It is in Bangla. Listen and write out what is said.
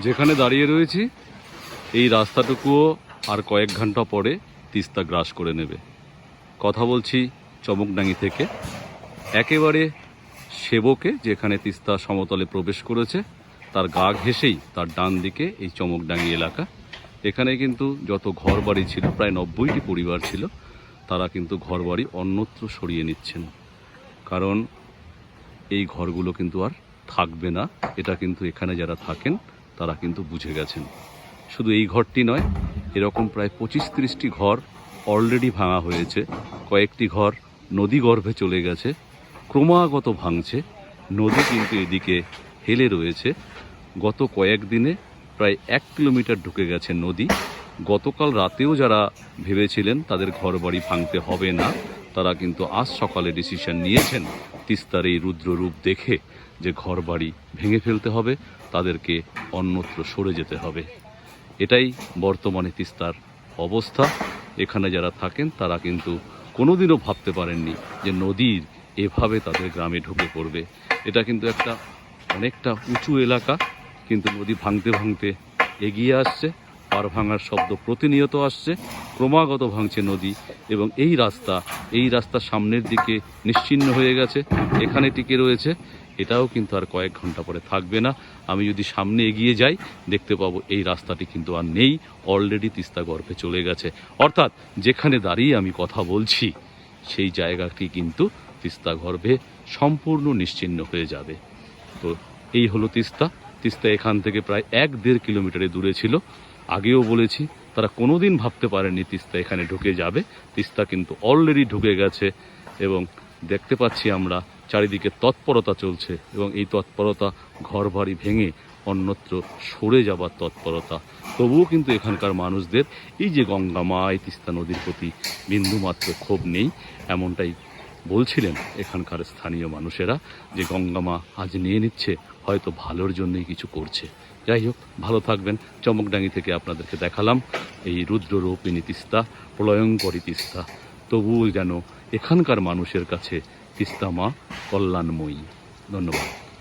যেখানে দাঁড়িয়ে রয়েছি, এই রাস্তাটুকুও আর কয়েক ঘণ্টা পরে তিস্তা গ্রাস করে নেবে। কথা বলছি চমকডাঙ্গি থেকে। একেবারে সেবকে যেখানে তিস্তা সমতলে প্রবেশ করেছে, তার গা ঘেঁষেই তার ডান দিকে এই চমকডাঙ্গি এলাকা। এখানে কিন্তু যত ঘরবাড়ি ছিল, প্রায় নব্বইটি পরিবার ছিল, তারা কিন্তু ঘরবাড়ি অন্যত্র সরিয়ে নিচ্ছেন। কারণ এই ঘরগুলো কিন্তু আর থাকবে না। এটা কিন্তু এখানে যারা থাকেন তারা কিন্তু বুঝে গেছেন। শুধু এই ঘরটি নয়, এরকম প্রায় পঁচিশ তিরিশটি ঘর অলরেডি ভাঙা হয়েছে। কয়েকটি ঘর নদী গর্ভে চলে গেছে, ক্রমাগত ভাঙছে। নদী কিন্তু এদিকে হেলে রয়েছে। গত কয়েকদিনে প্রায় এক কিলোমিটার ঢুকে গেছে নদী। গতকাল রাতেও যারা ভেবেছিলেন তাদের ঘরবাড়ি ভাঙতে হবে না, তারা কিন্তু আজ সকালে ডিসিশন নিয়েছেন। তিস্তার এই রুদ্র রূপ দেখে যে ঘরবাড়ি ভেঙে ফেলতে হবে তাদেরকে অন্যত্র সরে যেতে হবে। এটাই বর্তমানে তিস্তার অবস্থা। এখানে যারা থাকেন, তারা কিন্তু কোনোদিনও ভাবতে পারেননি যে নদীর এভাবে তাদের গ্রামে ঢুকে পড়বে। এটা কিন্তু একটা অনেকটা উঁচু এলাকা, কিন্তু নদী ভাঙতে ভাঙতে এগিয়ে আসছে। পার ভাঙার শব্দ প্রতিনিয়ত আসছে, ক্রমাগত ভাঙছে নদী এবং এই রাস্তা, এই রাস্তার সামনের দিকে নিশ্চিহ্ন হয়ে গেছে। এখানে টিকে রয়েছে এটাও কিন্তু আর কয়েক ঘণ্টা পরে থাকবে না। আমি যদি সামনে এগিয়ে যাই, দেখতে পাবো এই রাস্তাটি কিন্তু আর নেই। অলরেডি তিস্তা গর্ভে চলে গেছে। অর্থাৎ যেখানে দাঁড়িয়ে আমি কথা বলছি, সেই জায়গাটি কিন্তু তিস্তা গর্ভে সম্পূর্ণ নিশ্চিহ্ন হয়ে যাবে। তো এই হলো তিস্তা। তিস্তা এখান থেকে প্রায় এক দেড় কিলোমিটারে দূরে ছিল। আগেও বলেছি, তারা কোনোদিন ভাবতে পারেনি তিস্তা এখানে ঢুকে যাবে। তিস্তা কিন্তু অলরেডি ঢুকে গেছে এবং দেখতে পাচ্ছি আমরা চারিদিকে তৎপরতা চলছে এবং এই তৎপরতা ঘর বাড়ি ভেঙে অন্যত্র সরে যাবার তৎপরতা। তবুও কিন্তু এখানকার মানুষদের এই যে গঙ্গা মা, এই তিস্তা নদীর প্রতি বিন্দুমাত্র ক্ষোভ নেই, এমনটাই বলছিলেন এখানকার স্থানীয় মানুষেরা যে গঙ্গামা আজ নিয়ে নিচ্ছে, হয়তো ভালোর জন্যই কিছু করছে। যাই হোক, ভালো থাকবেন। চমকডাঙ্গি থেকে আপনাদেরকে দেখালাম এই রুদ্ররূপিণী তিস্তা, প্রলয়ঙ্করী তিস্তা। তবুও যেন এখানকার মানুষের কাছে তিস্তা মা কল্যাণময়ী। ধন্যবাদ।